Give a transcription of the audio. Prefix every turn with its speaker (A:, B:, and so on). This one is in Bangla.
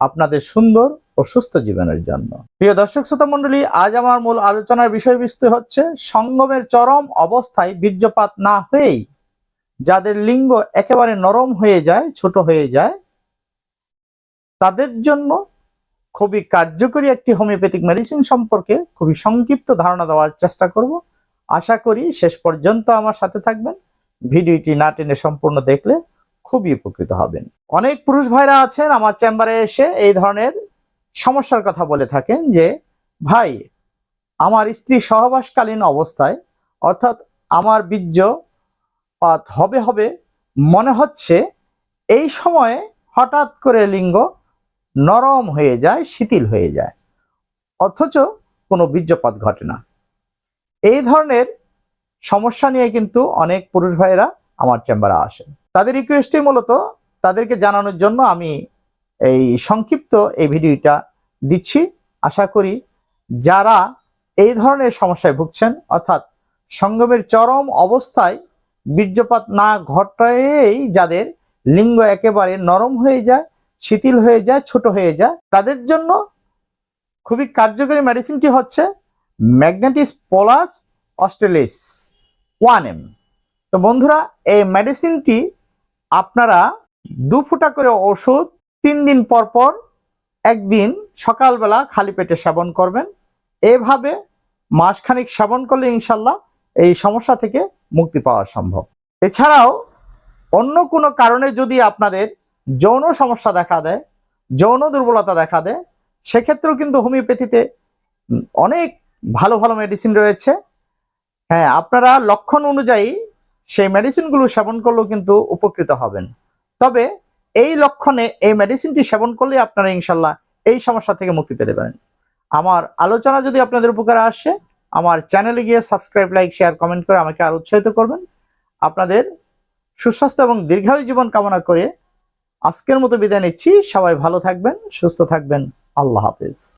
A: আপনাদের সুন্দর ও সুস্থ জীবনের জন্য। প্রিয় দর্শক, শ্রোতা মণ্ডলী, আজ আমার মূল আলোচনার বিষয়বস্তু হচ্ছে, সঙ্গমের চরম অবস্থায় বীর্যপাত না হয়েই যাদের লিঙ্গ একেবারে নরম হয়ে যায়, ছোট হয়ে যায়, তাদের জন্য খুবই কার্যকরী একটি হোমিওপ্যাথিক মেডিসিন সম্পর্কে খুবই সংক্ষিপ্ত ধারণা দেওয়ার চেষ্টা করব। আশা করি শেষ পর্যন্ত আমার সাথে থাকবেন। ভিডিওটি না টেনে সম্পূর্ণ দেখলে খুবই উপকৃত হবেন। অনেক পুরুষ ভাইরা আছেন, আমার চেম্বারে এসে এই ধরনের সমস্যার কথা বলে থাকেন যে, ভাই, আমার স্ত্রী সহবাসকালীন অবস্থায়, অর্থাৎ আমার বীর্যপাত হবে হবে, মনে হচ্ছে এই সময়ে হঠাৎ করে লিঙ্গ নরম হয়ে যায়, শিথিল হয়ে যায়। অথচ কোনো বীর্যপাত ঘটে না। এই ধরনের সমস্যা নিয়ে কিন্তু অনেক পুরুষ ভাইয়েরা আমার চেম্বারে আসেন তাদের রিকোয়েস্টে মূলত তাদেরকে জানানোর জন্য আমি এই সংক্ষিপ্ত এই ভিডিওটা দিচ্ছি। আশা করি যারা এই ধরনের সমস্যায় ভুগছেন, অর্থাৎ সঙ্গমের চরম অবস্থায় বীর্যপাত না ঘটায়েই যাদের লিঙ্গ একেবারে নরম হয়ে যায়, শিথিল হয়ে যায়, ছোট হয়ে যায়, তাদের জন্য খুবই কার্যকরী মেডিসিনটি হচ্ছে ম্যাগনেটিস পোলাস অস্ট্রেলিস ওয়ান এম। তো বন্ধুরা, এই মেডিসিনটি আপনারা দু ফুটা করে ওষুধ তিন দিন পর পর একদিন সকালবেলা খালি পেটে সেবন করবেন। এভাবে মাসখানিক সেবন করলে ইনশাল্লাহ এই সমস্যা থেকে মুক্তি পাওয়া সম্ভব। এছাড়াও অন্য কোনো কারণে যদি আপনাদের যৌন সমস্যা দেখা দেয়, যৌন দুর্বলতা দেখা দেয়, সেক্ষেত্রেও কিন্তু হোমিওপ্যাথিতে অনেক ভালো ভালো মেডিসিন রয়েছে। হ্যাঁ আপনারা লক্ষণ অনুযায়ী সেই মেডিসিনগুলো সেবন করলেও কিন্তু উপকৃত হবেন। তবে এই লক্ষণে এই মেডিসিনটি সেবন করলে আপনারা ইনশাল্লাহ এই সমস্যা থেকে মুক্তি পেতে পারেন। আমার আলোচনা যদি আপনাদের উপকারে আসে, আমার চ্যানেলে গিয়ে সাবস্ক্রাইব লাইক শেয়ার কমেন্ট করে আমাকে আরও উৎসাহিত করবেন। আপনাদের সুস্বাস্থ্য এবং দীর্ঘায়ু জীবন কামনা করে আজকের মতো বিদায় নিচ্ছি। সবাই ভালো থাকবেন, সুস্থ থাকবেন। আল্লাহ হাফেজ।